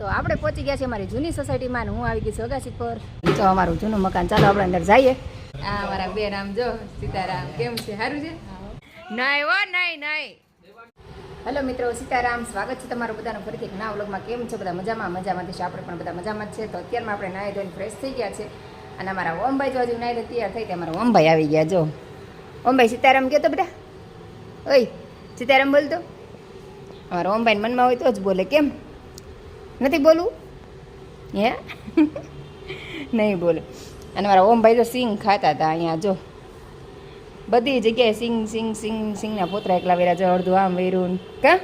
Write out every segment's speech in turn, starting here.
તો આપણે પહોંચી ગયા છે અમારી જૂની સોસાયટીમાં હું આવી ગઈ છું અગાસી પર તો અમારું જૂનું મકાન. ચાલો આપણે અંદર જઈએ. આ અમારા બેન આમ જો સીતારામ. કેમ છે? સારું છે? નહીં હો નહીં નહીં હેલો મિત્રો સીતારામ. સ્વાગત છે તમારું બધાનું ફરીથી નવા વ્લોગમાં. કેમ છે બધા? મજામાં? મજામાંથી છે. આપણે પણ બધા મજામાં જ છે. તો અત્યારમાં આપણે નાહી ધોઈને ફ્રેશ થઈ ગયા છે અને અમારા ઓમભાઈ જો હજુ નાહી તૈયાર થઈ ત્યાં અમારા ઓમભાઈ આવી ગયા જો. ઓમભાઈ સીતારામ કહો તો બેટા ઓય સીતારામ બોલતો? અમારા ઓમભાઈ મનમાં હોય તો જ બોલે. કેમ? નથી બોલવું હે? નહીં બોલું. અને મારા ઓમભાઈ તો સિંગ ખાતા હતા અહીંયા, જો. બધી જગ્યાએ સિંગ સિંગ સિંગ, સિંગના પોતરા એકલા વેરા, જો અડધું આમ વેરું કા?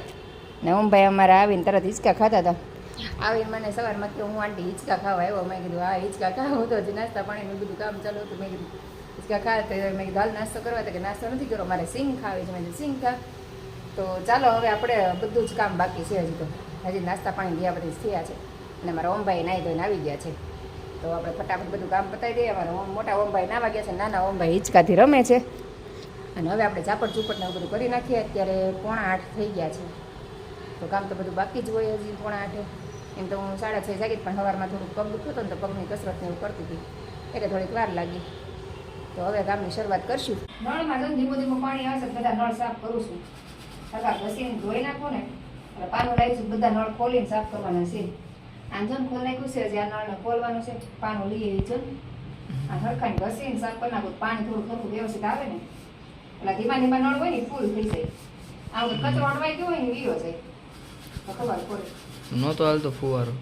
ને ઓમભાઈ અમારા આવીને તરત હિંચકા ખાતા હતા. આવીને મને સવારમાં કે હું આંટી હિંચકા ખાવા આવ્યો. મેં કીધું આ હિંચકા ખાવું તો હજી નાસ્તા પાણીનું બધું કામ ચાલુ હતું. મેં કીધું, હિંચકા ખા. તો મેં કીધું, હાલ નાસ્તો કરવા. તો કે, નાસ્તો નથી કરો મારે સિંગ ખાવી છે. મેં સિંગ ખા. તો ચાલો, હવે આપણે બધું જ કામ બાકી છે હજી તો. હજી નાસ્તા પાણી ગયા બધી થયા છે. અને મારા ઓમભાઈ નાહી ધોઈને આવી ગયા છે. તો આપણે ફટાફટ બધું કામ પતાવી દઈએ. અમારા મોટા ઓમભાઈ નાવા ગયા છે. નાના ઓમભાઈ હિંચકાથી રમે છે. અને હવે આપણે ને એવું બધું કરી નાખીએ. અત્યારે પોણા આઠ થઈ ગયા છે. તો કામ તો બધું બાકી જ હોય હજી પોણા આઠે. એમ તો હું સાડા છ જાગી પણ સવારમાં થોડુંક પગ દુખતું હતું ને તો પગની કસરત ને એવું કરતી હતી. એટલે થોડીક વાર લાગી. તો હવે કામની શરૂઆત કરશું. નળમાં જો ધીમો ધીમું પાણી આવશે બધા નળ સાફ કરું છું. સગા ઘસીને ધોઈ નાખો ને. એટલે પાનું લાવીશું બધા નળ ખોલીને સાફ કરવાના છે. આંજન ખોલ નાખ્યું છે હજી આ નળને ખોલવાનું છે પાનું લઈએ જો આ હરખાઈને ઘસીને સાફ કરી નાખું પાણી થોડું થોડું વ્યવસ્થિત આવે ને. એટલે ધીમા ધીમા નળ હોય ને ફૂલ થઈ જાય. આ વખત કચરો અણવાઈ ગયો હોય ને વીરો જાય. તો ખબર પડે. ન તો ફુવારો.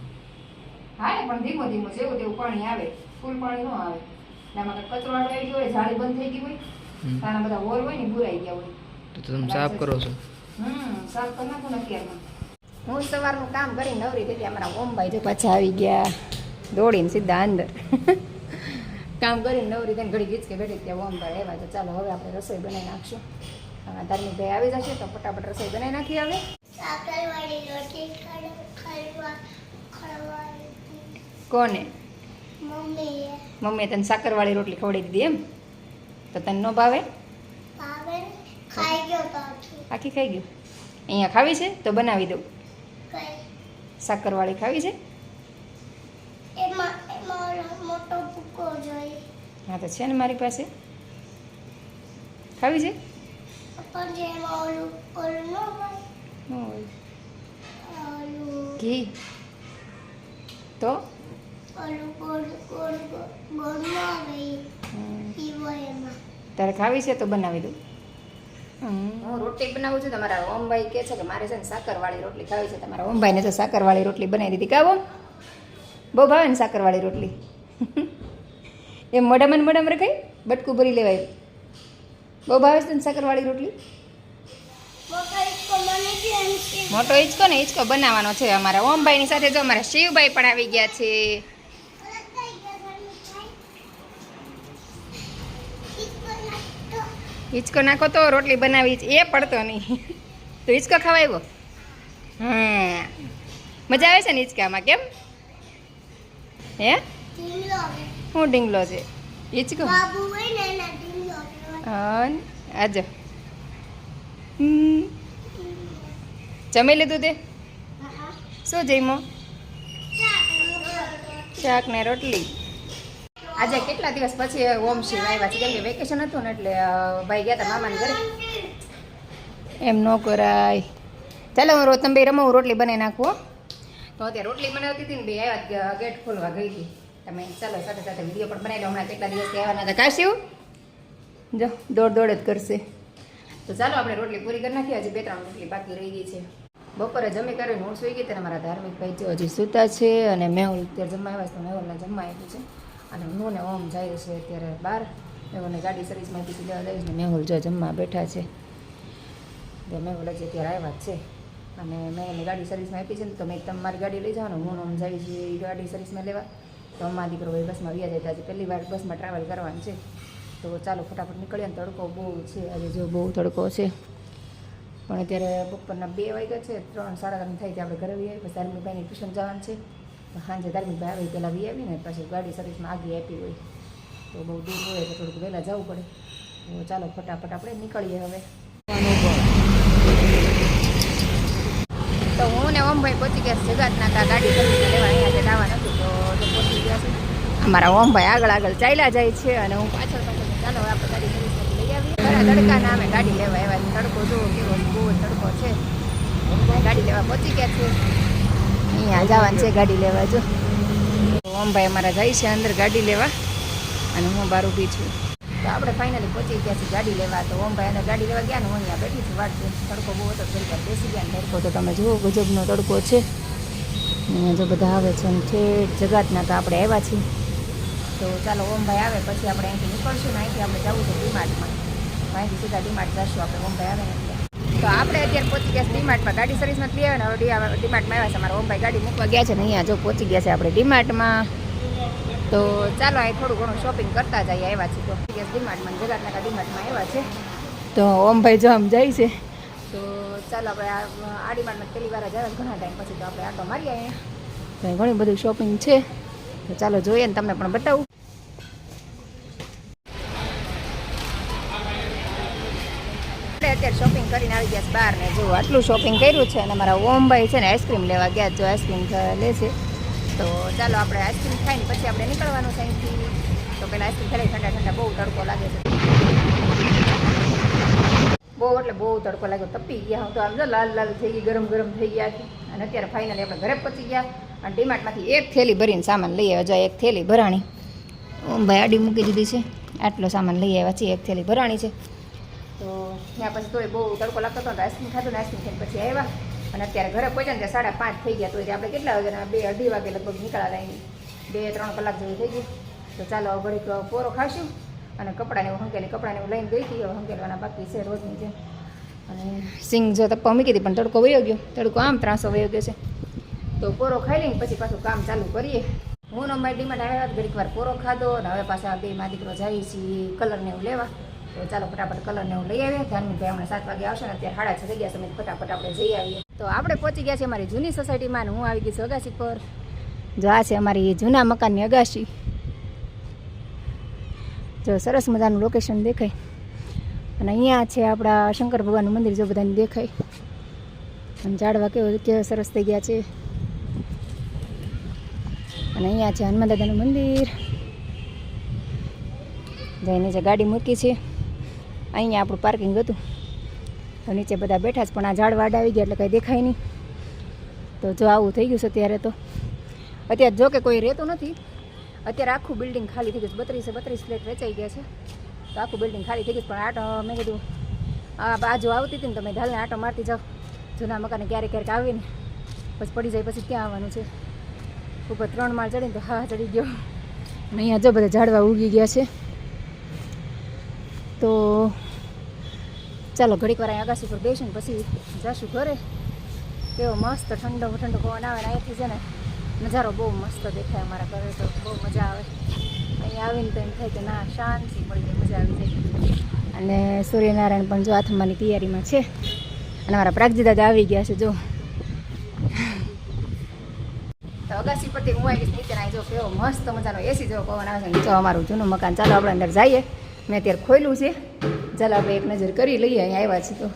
હા પણ ધીમો ધીમો જેવું તેવું પાણી આવે. ફૂલ પાણી ન આવે. એટલે આમાં કચરો અડવાઈ ગયો હોય જાળી બંધ થઈ ગઈ હોય. તારા બધા હોર હોય ને બુરાઈ ગયા હોય. તો તમે સાફ કરો છો? હમ સાફ કરી નાખો ને અત્યારમાં. હું સવારનું કામ કરીને નવરી થઈ અમારા ઓમભાઈ જો પાછા આવી ગયા. દોડીને સીધા અંદર. કામ કરીને નવરી થઈને ઘડી ગીચકે બેઠી ત્યાં ઓમભાઈ આવ્યા તો ચાલો હવે આપણે રસોઈ બનાવી નાખશું. હવે ધાર્મિક ભાઈ આવી જશે તો ફટાફટ રસોઈ બનાવી નાખી હવે. કોને? મમ્મીએ. તને સાકરવાળી રોટલી ખવડાવી દીધી એમ? તો તને ન ભાવે? આખી. ખાઈ ગયું? અહીંયા ખાવી છે? તો બનાવી દઉં. સાકરવાળી ખાવી છે? હા તો છે ને મારી પાસે. ખાવી છે? ઘી. તો? તારે ખાવી છે તો બનાવી દઉં. હું રોટલી બનાવું છું, તમારા ઓમભાઈ કહે છે કે મારે છે ને સાકરવાળી રોટલી ખાવી છે. તમારા ઓમભાઈને તો સાકરવાળી રોટલી બનાવી દીધી. કાવો બહુ ભાવે ને સાકરવાળી રોટલી. એમ મોઢામાં ને મોઢામાં રખાય? બટકું ભરી લેવાય બહુ ભાવે છે ને સાકરવાળી રોટલી? મોટો હિંચકો ને હિંચકો બનાવવાનો છે અમારા ઓમભાઈની સાથે. જો અમારા શિવભાઈ પણ આવી ગયા છે. હિંચકો નાખો તો રોટલી બનાવી એ પડતો નહીં. તો હિંચકો ખવાયો? હા. મજા આવે છે ને હિંચકામાં કેમ? હે? શું ઢીંગલો છે? હિંચકો. હા આજો. જમી લીધું તે? શું જમ્યો. શાક ને રોટલી. આજે કેટલા દિવસ પછી ઓમ શિવ આવ્યા છે? કેમ કે વેકેશન હતું ને એટલે ભાઈ ગયા હતા મામાને ઘરે. એમ ન કરાય. ચાલો હું તમે બે રમો રોટલી બનાવી નાખું તો અત્યારે રોટલી બનાવતી હતી ને બે આવ્યા ગેટ ખોલવા ગઈ હતી. તમે ચાલો સાથે સાથે વીડિયો પણ બનાવી લો હમણાં કેટલા દિવસથી આવવાના હતા. કાશ્યું જો દોડ દોડ જ કરશે. તો ચાલો આપણે રોટલી પૂરી કરી નાખીએ. હજી બે ત્રણ રોટલી બાકી રહી ગઈ છે. બપોરે જમી કરે હું સુઈ ગઈ ત્યારે મારા ધાર્મિક ભાઈ જો હજી સૂતા છે અને મેહુલ અત્યારે જમવા આવ્યા છે. મેહુલને જમવા આવ્યું છે. અને હું ને ઓમ જાય છે અત્યારે બહાર. મેહુલને ગાડી સર્વિસમાં આપી દેવા જઈશ ને મેહુલ જો જમવા બેઠા છે. તો મેહુલ હજી અત્યારે આવ્યા જ છે. અને મેં એને ગાડી સર્વિસમાં આપી છે ને તો મેં તમારી ગાડી લઈ જાઓ ને હું ઓમ જાય છે એ ગાડી સર્વિસમાં લેવા. તો અમારા દીકરો ભાઈ બસમાં વ્યા જતા છે. પહેલી વાર બસમાં ટ્રાવેલ કરવાનું છે. તો ચાલો ફટાફટ નીકળીએ ને તડકો બહુ છે. આજે જો બહુ તડકો છે. પણ અત્યારે બપોરના બે વાગ્યા છે. ત્રણ સાડા ત્રણ થાય ત્યાં આપણે ઘરે આવીએ. આવી પછી ધાર્મિકભાઈની ટ્યુશન જવાનું છે. સાંજે ધાર્મિકભાઈ આવી પહેલાં વી આવીને પછી ગાડી સર્વિસમાં આગી આપી હોય. તો બહુ દૂર હોય તો થોડુંક વહેલા જવું પડે. તો ચાલો ફટાફટ આપણે નીકળીએ હવે. તો હું ને ઓમભાઈ પહોંચી ગયા જગાતના નાકા ગાડી સર્વિસ અમારા ઓમભાઈ આગળ આગળ ચાલ્યા જાય છે અને હું પાછળ પાછળ ચાલો આપણે ગાડી સર્વિસ લઈ આવીએ. ખરા તડકા નામે ગાડી લેવા આવ્યા તડકો જુઓ કેવો, બહુ તડકો છે. ગાડી લેવા પહોંચી ગયા છે અહીંયા જવાનું છે ગાડી લેવા, જો. ઓમભાઈ અમારા જાય છે અંદર ગાડી લેવા અને હું બહાર ઊભી છું. તો આપણે ફાઇનલી પહોંચી ગયા છીએ ગાડી લેવા. તો ઓમભાઈ અંદર ગાડી લેવા ગયા ને હું અહીંયા બેઠી છું. વાટ તડકો બહુ હતો થોડીક બેસી ગયા તડકો. તો તમે જુઓ, ગજબનો તડકો છે. જો બધા આવે છે અને ઠેઠ જગાતના તો આપણે આવ્યા છીએ. તો ચાલો ઓમભાઈ આવે, પછી આપણે અહીંથી નીકળશું ને અહીંથી આપણે જવું છે ડીમાર્ટમાં. અહીંથી સીધા ડીમાર્ટ જશું આપણે. ઓમભાઈ આવે ને તો આપણે અત્યારે પહોંચી ગયા ડીમાર્ટમાં. ગાડી સર્વિસ નથી આવે ને હવે ડીમાર્ટમાં આવ્યા છે મારા ઓમભાઈ. ગાડી મૂકવા ગયા છે ને અહીંયા જો પહોંચી ગયા છે આપણે ડીમાર્ટમાં. તો ચાલો અહીં થોડું ઘણું શોપિંગ કરતા જઈએ, આવ્યા છીએ તો. ગયા ડીમાર્ટમાં જગાતના ડીમાર્ટમાં આવ્યા છે. તો ઓમભાઈ જો આમ જાય છે. તો ચાલો, આપણે આ ડીમાર્ટમાં પહેલી વાર જ ઘણા ટાઈમ પછી તો આપણે આટો મારીએ અહીંયા. તો ઘણી બધી શોપિંગ છે. તો ચાલો, જોઈએ ને તમને પણ બતાવું આપણે અત્યારે શોપિંગ કરીને આવી ગયા બહાર ને જો આટલું શોપિંગ કર્યું છે અને મારા ઓમભાઈ છે ને આઈસ્ક્રીમ લેવા ગયા જો આઈસ્ક્રીમ લે છે. તો ચાલો આપણે આઈસ્ક્રીમ ખાઈને પછી આપણે નીકળવાનું છે તો પહેલાં આઈસ્ક્રીમ ખાઈ ઠંડા ઠંડા બહુ તડકો લાગે છે. બહુ એટલે બહુ તડકો લાગ્યો, તપી ગયા હું તો આમ લાલ લાલ થઈ ગઈ, ગરમ ગરમ થઈ ગયા છે. અને અત્યારે ફાઇનલી આપણે ઘરે પહોંચી ગયા અને ડીમાર્ટમાંથી એક થેલી ભરીને સામાન લઈ આવ્યા, જો એક થેલી ભરાણી. ઓમ ભાઈ આડી મૂકી દીધી છે. આટલો સામાન લઈ આવ્યા છીએ, એક થેલી ભરાણી છે. તો ત્યાં પછી તોય બહુ તડકો લાગતો હતો આઈસ્ક્રીમ ખાધો ને આઈસ્ક્રીમ ખાઈને પછી આવ્યા. અને અત્યારે ઘરે પહોંચ્યા ને સાડા પાંચ થઈ ગયા, તો આપણે કેટલા વાગે બે અઢી વાગે લગભગ નીકળ્યા હતા બે ત્રણ કલાક જેવું થઈ ગયું. તો ચાલો ઘડીક પોરો ખાશું અને કપડાને એવું હંકેલી, કપડાને એવું લઈને ગઈ હતી હવે હંકેલવાના બાકી છે રોજની જેમ. અને સિંગ જો તપ્પા મૂકી હતી, પણ તડકો વયો ગયો. તડકો આમ ત્રાસો વયો ગયો છે. તો પોરો ખાઈ લઈને પછી પાછું કામ ચાલુ કરીએ. હું નો મારી ડીમાં આવ્યા ઘડીક વાર પોરો ખાધો. અને હવે પાછા બે માં દીકરો જાય છીએ કલરને એવું લેવા. તો ચાલો ફટાફટ કલરને હું લઈ આવીએ. ધ્યાનની હમણાં સાત વાગે આવશે ને અત્યારે સાડા છ થઈ ગયા સમય ફટાફટ આપણે જઈ આવીએ. તો આપણે પહોંચી ગયા છીએ અમારી જૂની સોસાયટીમાં હું આવી ગઈ છું અગાસી પર. જો આ છે અમારી જૂના મકાનની અગાસી. જો સરસ મજાનું લોકેશન દેખાય. અને અહીંયા છે આપણા શંકર ભગવાનનું મંદિર જો બધાને દેખાય. અને ઝાડવા કેવો કેવા સરસ થઈ ગયા છે. અને અહીંયા છે હનુમાન દાદાનું મંદિર. જઈને નીચે ગાડી મૂકી છે. અહીંયા આપણું પાર્કિંગ હતું. તો નીચે બધા બેઠા છે પણ આ ઝાડ વાડ આવી ગયા એટલે કંઈ દેખાય નહીં. તો જો આવું થઈ ગયું છે અત્યારે તો. અત્યારે જો કે કોઈ રહેતું નથી. અત્યારે આખું બિલ્ડિંગ ખાલી થઈ ગયું છે. બત્રીસે બત્રીસ ફ્લેટ વેચાઈ ગયા છે. તો આખું બિલ્ડિંગ ખાલી થઈ ગયું પણ આટો, મેં કીધું, આ બાજુ આવતી હતી ને મેં ઢાલને આટો મારતી જાઉં જૂના મકાને ક્યારેક ક્યારેક આવીને પછી પડી જાય, પછી ક્યાં આવવાનું છે? ઉપર ત્રણ માળ ચડીને તો હા ચડી ગયો. અને અહીંયા જો બધા ઝાડવા ઉગી ગયા છે. તો ચાલો, ઘડીક વાર અહીંયા આકાશ ઉપર બેસીને પછી જાશું ઘરે. કેવો મસ્ત ઠંડો ઠંડો પવન આવે ને અહીંયાથી છે ને, નજારો બહુ મસ્ત દેખાય અમારા ઘરે તો, બહુ મજા આવે. અહીંયા આવીને તો એમ થાય કે ના, શાંતિ મળી મજા આવી જાય. અને સૂર્યનારાયણ પણ જો આથમવાની તૈયારીમાં છે. અને મારા પ્રાગજી આવી ગયા છે, જો. તો અગાસી પરથી હું આવી નીચે આવી જો કેવો મસ્ત મજાનો એસી જેવો પવન આવે છે ને અમારું જૂનું મકાન, ચાલો આપણે અંદર જઈએ. મેં અત્યારે ખોલ્યું છે. ચાલો આપણે એક નજર કરી લઈએ અહીંયા આવ્યા છીએ તો.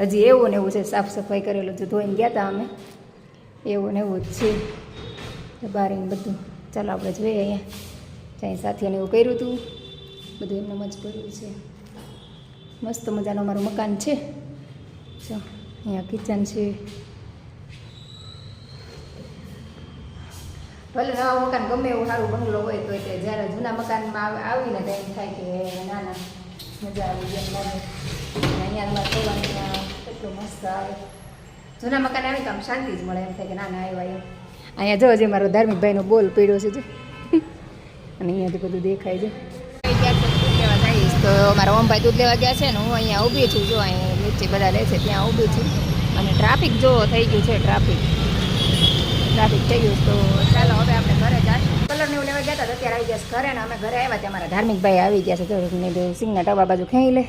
હજી એવું ને એવું છે, સાફ સફાઈ કરેલું જો ધોઈને ગયા હતા અમે. એવું ને એવું જ છે. બારીને બધું. ચાલો આપણે જોઈએ અહીંયા. ત્યાં સાથીઓને એવું કર્યું હતું બધું એમને જ કર્યું છે. મસ્ત મજાનું અમારું મકાન છે. જો, અહીંયા કિચન છે. ભલે નવા મકાન ગમે એવું સારું બંગલો હોય તો એટલે જ્યારે જૂના મકાનમાં આવ- આવીને તો થાય કે ના ના મજા આવી જેમ લાગે અહીંયા રહેવાનું કેટલું મસ્ત આવે જૂના મકાન આવે તો આમ શાંતિ જ મળે એમ થાય કે ના ના આવ્યા એમ અહીંયા જો હજી મારો ધાર્મિક ભાઈનો બોલ પીડ્યો છે જો. અને અહીંયાથી બધું દેખાય છે. તો મારા ઓમભાઈ દૂધ લેવા ગયા છે ને હું અહીંયા ઊભી છું, જો અહીંયા નીચે બધા લે છે, ત્યાં ઊભી છું. અને ટ્રાફિક જો થઈ ગયું છે ટ્રાફિક ટ્રાફિક થઈ ગયું તો ચાલો હવે આપણે ઘરે જઈશું કલરને જતા તો અત્યારે આવી ગયા ઘરે ને અમે ઘરે આવ્યા ત્યાં મારા ધાર્મિક ભાઈ આવી ગયા છે. તો મેં સિંગના ટબા બાજુ ખાઈ લે.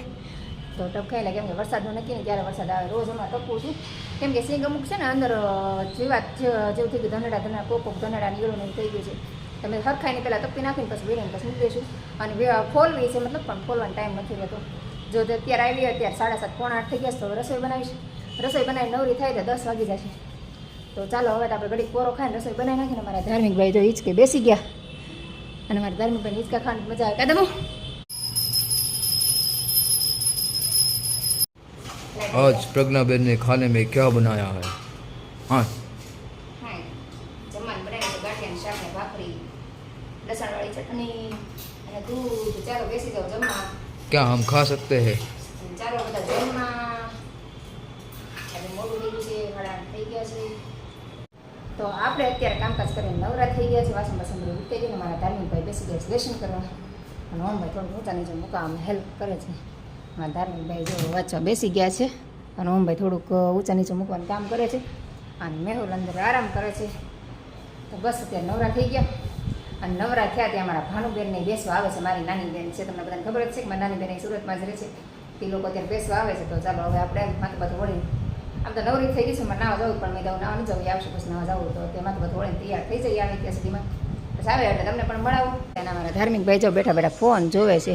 તો ટબ ખાઈ લે, કેમ કે વરસાદનું નક્કી ને ક્યારે વરસાદ આવે. રોજ હમણાં ટપું છું. કેમ કે સિંગ અમુક છે ને અંદર જીવાત જેવું થઈ ધનડા ધનડા, કોક કોક ધનડા નીકળું ને થઈ ગયું છે. તમે હરખાઈને પહેલાં તપી નાખીને પછી વેરીને પછી મૂકી અને ખોલવી છે મતલબ, પણ ફોલવાનો ટાઈમ નથી રહેતો. જો તે અત્યારે આવી અત્યારે સાડા સાત, પોણા આઠ થઈ ગયા છે, તો રસોઈ બનાવીશ. રસોઈ બનાવી નવરી થાય તો દસ વાગી જશે. તો ચાલો, હવે તો આપણે ઘડી કોરો ખાઈને રસોઈ બનાવી નાખીને મારા ધાર્મિક ભાઈ જો હિંચકે બેસી ગયા. અને મારા ધાર્મિક ભાઈ હિંચકા ખાવાની મજા આવે કાદમો आज प्रज्ञा बेन ने खाने में क्या बनाया है हाँ હા જમવાનું બનાવી ગાંઠિયાનું શાક ને ભાખરી લસણવાળી ચટણી અને દૂધ ચાલો બેસી જાઓ જમવા क्या हम खा सकते हैं તો આપણે અત્યારે કામકાજ કરીને નવરા થઈ ગયા છે, વાસણ બાસણ બધું ઉઠી ગયું મારા ધાર્મિક ભાઈ બેસી ગયા છે લેશન કરવા. અને ઓમ ભાઈ થોડું ઊંચા નીચે મૂકવા અમને હેલ્પ કરે છે. મારા ધાર્મિક ભાઈ જો વાંચવા બેસી ગયા છે અને ઓમ ભાઈ થોડુંક ઊંચા નીચે મૂકવાનું કામ કરે છે. અને મેહુલ અંદર આરામ કરે છે. તો બસ અત્યારે નવરા થઈ ગયા. અને નવરા થયા ત્યાં મારા ભાનુબેનને બેસવા આવે છે, મારી નાની બેન છે. તમને બધાને ખબર જ છે કે મારી નાની બેન સુરતમાં જ રહે છે. તે લોકો અત્યારે બેસવા આવે છે. તો ચાલો હવે આપણે માથું બધું વળી આમ તો નવરી થઈ ગઈ છે, મારે નાવા જવું પણ મેં તો નાવા જવું આવશે, પછી નાવા જવું તો તેમાં તો બધું વળીને તૈયાર થઈ જાય આવે ત્યાં સુધીમાં. બસ આવે એટલે તમને પણ મળાવું. અને મારા ધાર્મિક ભાઈ જો બેઠા બેઠા ફોન જોવે છે.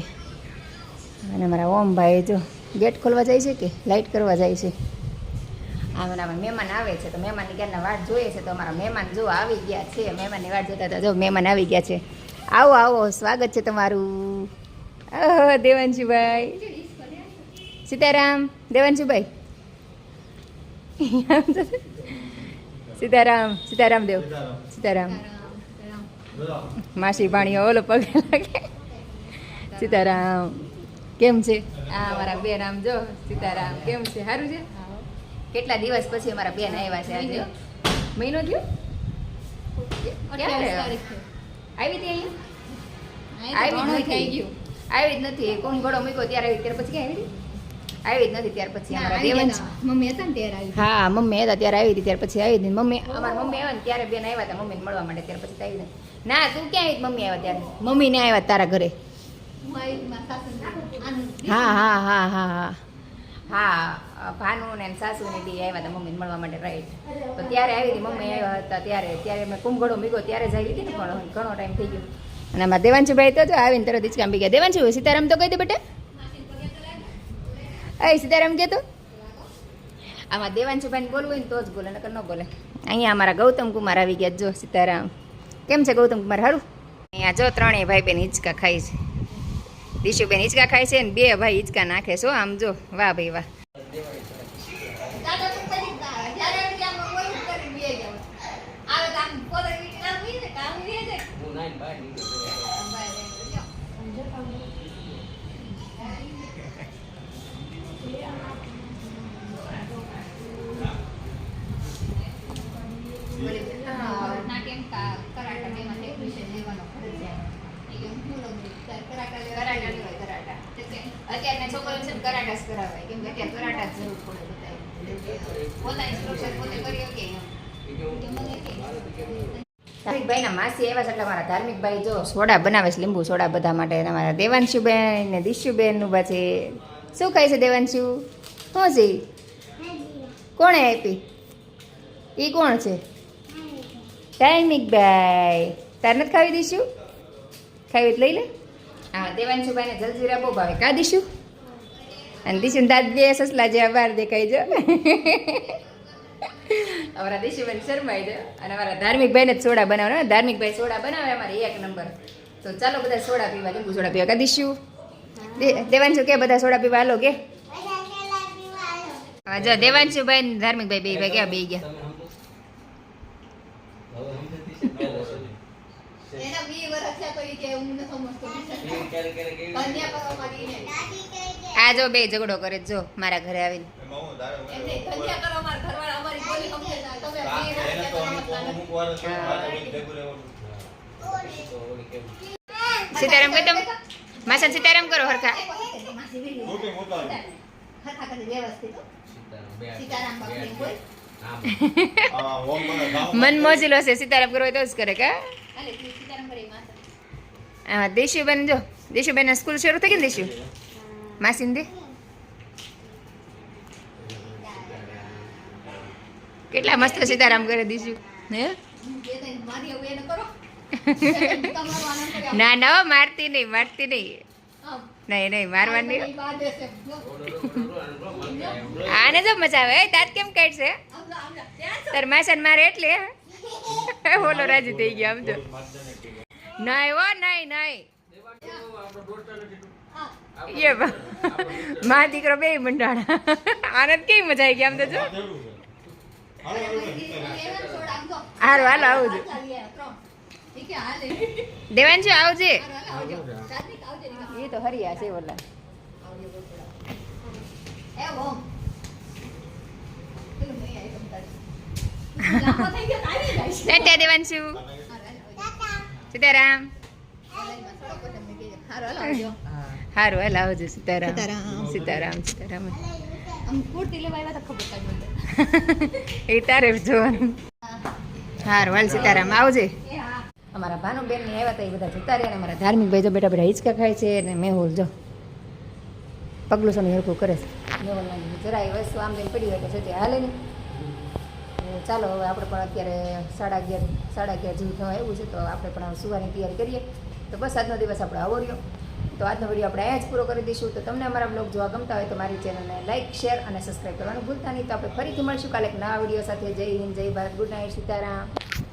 અને મારા ઓમભાઈ જો ગેટ ખોલવા જાય છે કે લાઇટ કરવા જાય છે? આ આમાં મહેમાન આવે છે, તો મહેમાનની ક્યારના વાટ જોઈએ છે, તો અમારા મહેમાન જો આવી ગયા છે, મહેમાનની વાટ જોતા હતા જો મહેમાન આવી ગયા છે. આવો આવો, સ્વાગત છે તમારું. દેવાંશુભાઈ. સીતારામ, દેવાંશુભાઈ. સીતારામ સીતારામ દેવ. સીતારામ. માસી પાણી ઓલો પગે લાગે. સીતારામ કેમ છે? આ મારા બેન આમ જો સીતારામ કેમ છે? સારું છે? કેટલા દિવસ પછી અમારા બેન આવ્યા છે આજે? મહિનો. થયો? આવી હતી અહીંયા? આવી જ નથી. આવી જ નથી. કોણ ઘોડો મૂક્યો ત્યારે આવી ત્યારે પછી ક્યાં આવી આવી જ નથી ત્યાર પછી અમારા મમ્મી હતા ને ત્યારે આવી હા મમ્મી હતા ત્યારે આવી હતી ત્યાર પછી આવી હતી મમ્મી અમારા મમ્મી આવ્યા ને ત્યારે બેન આવ્યા હતા મમ્મીને મળવા માટે ત્યાર પછી આવી નથી ના તું ક્યાં આવી મમ્મી આવ્યા ત્યારે? મમ્મીને આવ્યા તારા ઘરે. હું હા હા હા હા. હા ભાનુ ને સાસુ ને બી આવ્યા હતા મમ્મીને મળવા માટે રાઈટ તો ત્યારે આવી હતી મમ્મી આવ્યા હતા ત્યારે. ત્યારે મેં કુંભગડો મીગો ત્યારે જઈ હતી ને પણ ઘણો ટાઈમ થઈ ગયો. અને આમાં દેવાંશુભાઈ તો આવીને તરત હિચકામ બી ગયા. દેવાંશુ સીતારામ તો કહી દે બેટા. અય સીતારામ કે તો? આમાં દેવાંશુભાઈને બોલવું હોય ને તો જ બોલે નકર ન બોલે. અહીંયા અમારા ગૌતમ કુમાર આવી ગયા. જો સીતારામ કેમ છે ગૌતમ કુમાર? સારું અહીંયા જો ત્રણેય ભાઈ બેન હિંચકા ખાય છે. દીશુબેન હિંચકા ખાય છે ને બે ભાઈ હિંચકા નાખે છો આમ જો વાહ ભાઈ વાહ. ધાર્મિકભાઈના માસી આવ્યા છે એટલે મારા ધાર્મિકભાઈ જો સોડા બનાવે છે લીંબુ સોડા બધા માટે. અને મારા દેવાંશુબેન ને દિશુબેનનું છે શું ખાય છે દેવાંશુ? શું છે? કોણે આપી? એ કોણ છે? ધાર્મિકભાઈ તાર નથી ખાવી દઈશું ખાવી લઈ લે. હા દેવાંશુભાઈને જલજીરા બહુ ભાવે. કા દીશું? અને દીશું દાદ બે સસલા જે અવાર દેખાય છે. અમારા દેશીબેન શર્માઈ છે અને અમારા ધાર્મિકભાઈને જ સોડા બનાવે ધાર્મિકભાઈ સોડા બનાવે અમારે એક નંબર. તો ચાલો બધા સોડા પીવા લીંબુ સોડા પીવા. કા દીશું? દેવાંશુ કે બધા સોડા પીવા હાલો કે? હા જો દેવાંશુભાઈ ને ધાર્મિકભાઈ બે ભાઈ બે ગયા. બે ને આ જો બે ઝઘડો કરે જો મારા ઘરે આવીને. સીતારામ કદમ માસન માસા સીતારામ કરો હરખા મન મોજીલો છે, સીતારામ કરો તો જ કરે કા? હા, દેશુબેન જો દેશુબેન સ્કૂલ શરૂ થઈ ગઈ ને, દેશુ? કેટલા મસ્ત સીતારામ કરે દીશું. હે? ના ના મારતી નહીં મારતી નહીં. નહીં નહીં મારવાની. આને તો મજા આવે. તાત કેમ કાઢશે. તાર માસન મારે એટલે. બોલો રાજી થઈ ગયા આમ તો નહીં હો નહીં નહીં. એ મા દીકરો બે મંડાણા. આનંદ કેવી મજા આવી ગઈ આમ તો જો. હારું હાલો આવજો દેવાંશુ આવજે એ તો હરિયા છે ઓલા ટાટા દેવાંશુ સીતારામ હારું હાલ આવજો સીતારામ સીતારામ. સીતારામ ખબર એ તારે જોવાનું. હારું સીતારામ આવજે. અમારા ભાનુબેન ને આવ્યા હતા, એ બધા જતા રહ્યા અમારા ધાર્મિક ભાઈ જો બેટા બેટા હિંચકા ખાય છે અને મેહુલ, જો. પગલું સોનું હરખું કરે છે. મેહુલ જરાય વસ્તુ આમ તેમ પડી હોય તો છે હાલે નહીં ચાલો, હવે આપણે પણ અત્યારે સાડા અગિયાર સાડા અગિયાર જેવું થવા આવ્યું છે, તો આપણે પણ સુવાની તૈયારી કરીએ. તો બસ આજનો દિવસ આપણે આવો રહ્યો. તો આજનો વીડિયો આપણે અહીંયા જ પૂરો કરી દઈશું. તો તમને અમારા બ્લોગ જોવા ગમતા હોય તો મારી ચેનલને લાઇક શેર અને સબસ્ક્રાઈબ કરવાનું ભૂલતા નહીં. તો આપણે ફરીથી મળશું કાલે એક નવા વીડિયો સાથે. જય હિન્દ, જય ભારત. Good night Sitaram.